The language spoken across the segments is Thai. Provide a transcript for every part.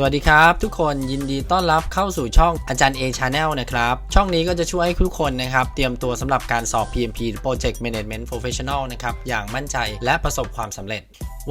สวัสดีครับทุกคนยินดีต้อนรับเข้าสู่ช่องอาจารย์ A Channel นะครับ ช่องนี้ก็จะช่วยให้ทุกคนนะครับ เตรียมตัวสำหรับการสอบ PMP Project Management Professional นะครับ อย่างมั่นใจและประสบความสำเร็จ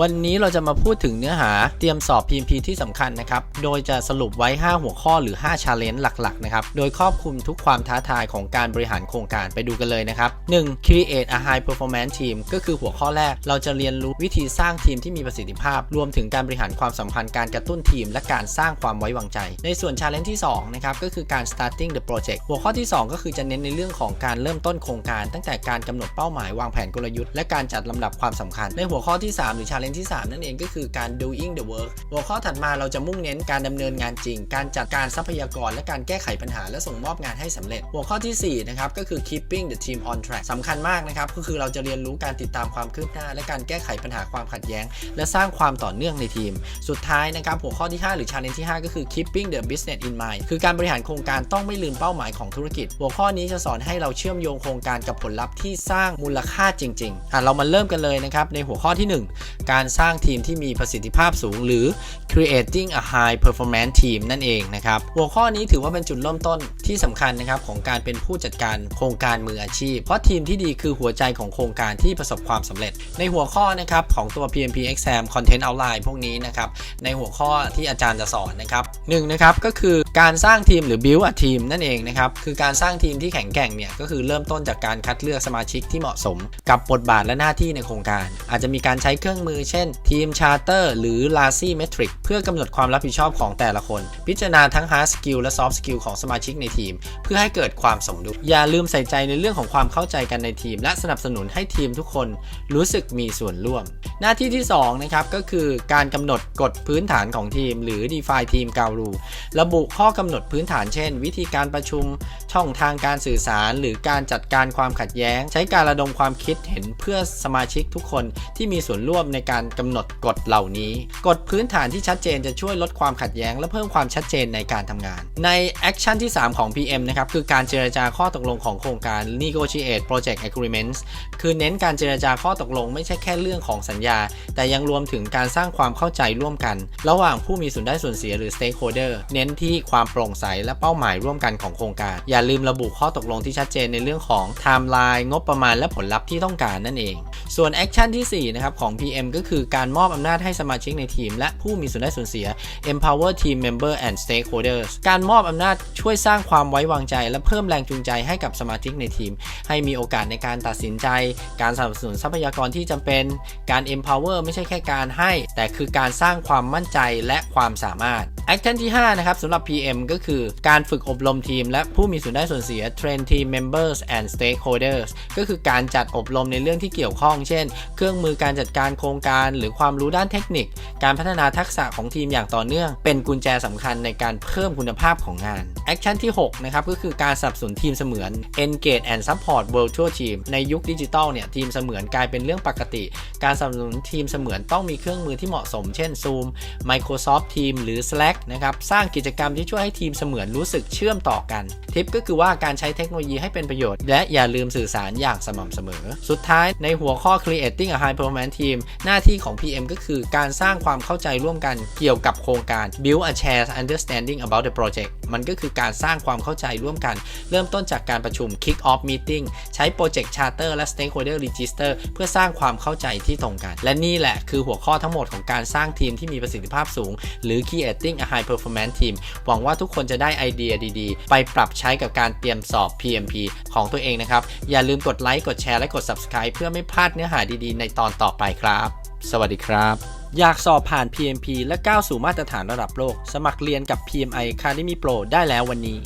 วันนี้เราจะมาพูดถึงเนื้อหาเตรียมสอบ PMP ที่สำคัญนะครับ โดยจะสรุปไว้ 5 หัวข้อหรือ 5 challenge หลักๆนะครับ โดยครอบคลุมทุกความท้าทายของการบริหารโครงการไปดูกันเลยนะครับ 1. Create a high performance team ก็คือหัวข้อแรก เราจะเรียนรู้วิธีสร้างทีมที่มีประสิทธิภาพ รวมถึงการบริหารความสัมพันธ์การกระตุ้นทีม และการสร้างความไว้วางใจ ในส่วน challenge ที่2นะครับก็คือการ starting the project หัวข้อที่ 2 ก็คือจะเน้นในเรื่องของการเริ่มต้นโครงการ ตั้งแต่การกำหนดเป้าหมายวางแผนกลยุทธ์และการจัดลำดับความสำคัญ ในหัวข้อที่ 3 หรือ challenge ที่ 3 นั่นเองก็คือการ doing the work หัวข้อถัดมาเราจะมุ่งเน้นการดำเนินงานจริง การจัดการทรัพยากรและการแก้ไขปัญหาและส่งมอบงานให้สำเร็จ หัวข้อที่4นะครับก็คือ keeping the team on track สำคัญมากนะครับก็คือเราจะเรียนรู้การติดตามความคืบหน้า และการแก้ไขปัญหาความขัดแย้ง และสร้างความต่อเนื่องในทีม สุดท้ายนะครับหัวข้อที่ 5 หรือ challenge ที่ 5 ก็คือ keeping the business in mind คือการบริหารโครงการต้องไม่ลืมเป้าหมายของธุรกิจ หัวข้อนี้จะสอนให้เราเชื่อมโยงโครงการกับผลลัพธ์ที่สร้างมูลค่าจริงๆอะเรามาเริ่มกันเลยนะครับในหัวข้อที่ 1 การการสร้างทีมที่มีประสิทธิภาพสูง หรือ creating a high performance team นั่นเองนะครับหัวข้อนี้ถือว่าเป็นจุดเริ่มต้นที่สำคัญนะครับของการเป็นผู้จัดการโครงการมืออาชีพ เพราะทีมที่ดีคือหัวใจของโครงการที่ประสบความสำเร็จ ในหัวข้อนะครับของตัว PMP Exam Content Outline พวกนี้นะครับในหัวข้อที่อาจารย์จะสอนนะครับหนึ่งนะครับก็คือการสร้างทีมหรือ build a team นั่นเองนะครับคือการสร้างทีมที่แข็งแกร่งเนี่ยก็คือเริ่มต้นจากการคัดเลือกสมาชิกที่เหมาะสม กับบทบาทและหน้าที่ในโครงการ อาจจะมีการใช้เครื่องมือเช่น ทีม Charter หรือ l a c y Metric เพื่อกำหนดความรับผิดชอบของแต่ละคน พิจารณาทั้ง hard skill และ soft skill ของสมาชิกในทีม เพื่อให้เกิดความสมดุล อย่าลืมใส่ใจในเรื่องของความเข้าใจกันในทีม และสนับสนุนให้ทีมทุกคนรู้สึกมีส่วนร่วม หน้าที่ที่2นะครับก็คือการกำหนดกฎพื้นฐานของทีม หรือ define team g o r u ระบุข้อกำหนดพื้นฐานเช่น วิธีการประชุม ช่องทางการสื่อสาร หรือการจัดการความขัดแย้ง ใช้การระดมความคิดเห็นเพื่อสมาชิกทุกคนที่มีส่วนร่วมในการกำหนดกฎเหล่านี้ กฎพื้นฐานที่ชัดเจนจะช่วยลดความขัดแย้ง และเพิ่มความชัดเจนในการทำงาน ในแอคชั่นที่ 3 ของ PM นะครับคือการเจรจาข้อตกลงของโครงการ negotiate project agreements คือเน้นการเจรจาข้อตกลงไม่ใช่แค่เรื่องของสัญญา แต่ยังรวมถึงการสร้างความเข้าใจร่วมกัน ระหว่างผู้มีส่วนได้ส่วนเสียหรือ stakeholder เน้นที่ความโปร่งใสและเป้าหมายร่วมกันของโครงการ อย่าลืมระบุข้อตกลงที่ชัดเจนในเรื่องของ timeline งบประมาณและผลลัพธ์ที่ต้องการนั่นเอง ส่วนแอคชั่นที่4นะครับของ PM ก็็คือการมอบอำนาจให้สมาชิกในทีม และผู้มีส่วนได้ส่วนเสีย empower team member and stakeholders การมอบอำนาจช่วยสร้างความไว้วางใจ และเพิ่มแรงจูงใจให้กับสมาชิกในทีม ให้มีโอกาสในการตัดสินใจ การสนับสนุนทรัพยากรที่จำเป็น การ empower ไม่ใช่แค่การให้ แต่คือการสร้างความมั่นใจและความสามารถ แอคชั่นที่ 5 นะครับสำหรับ PM ก็คือการฝึกอบรมทีม และผู้มีส่วนได้ส่วนเสีย train team members and stakeholders ก็คือการจัดอบรมในเรื่องที่เกี่ยวข้อง เช่น เครื่องมือการจัดการโครงการหรือความรู้ด้านเทคนิค การพัฒนาทักษะของทีมอย่างต่อเนื่อง เป็นกุญแจสำคัญในการเพิ่มคุณภาพของงานแอคชั่นที่ 6 นะครับ ก็คือการสนับสนุนทีมเสมือน engage and support virtual team ในยุคดิจิทัลเนี่ยทีมเสมือนกลายเป็นเรื่องปกติ การสนับสนุนทีมเสมือนต้องมีเครื่องมือที่เหมาะสม เช่น Zoom Microsoft Teams หรือ Slack นะครับสร้างกิจกรรมที่ช่วยให้ทีมเสมือนรู้สึกเชื่อมต่อกัน ทิปก็คือว่าการใช้เทคโนโลยีให้เป็นประโยชน์ และอย่าลืมสื่อสารอย่างสม่ำเสมอ สุดท้ายในหัวข้อ creating a high performance team หน้าที่ของ PM ก็คือการสร้างความเข้าใจร่วมกันเกี่ยวกับโครงการ build a shared understanding about the project มันก็คือการสร้างความเข้าใจร่วมกัน เริ่มต้นจากการประชุม kick off meeting ใช้ project charter และ stakeholder register เพื่อสร้างความเข้าใจที่ตรงกัน และนี่แหละคือหัวข้อทั้งหมดของการสร้างทีมที่มีประสิทธิภาพสูง หรือ creating a high performance team หวังว่าทุกคนจะได้ไอเดียดีๆ ไปปรับใช้กับการเตรียมสอบ PMP ของตัวเองนะครับ อย่าลืมกดไลค์กดแชร์และกด subscribe เพื่อไม่พลาดเนื้อหาดีๆ ในตอนต่อไปครับ สวัสดีครับอยากสอบผ่าน PMP และก้าวสู่มาตรฐานระดับโลก สมัครเรียนกับ PMI Academy Pro ได้แล้ววันนี้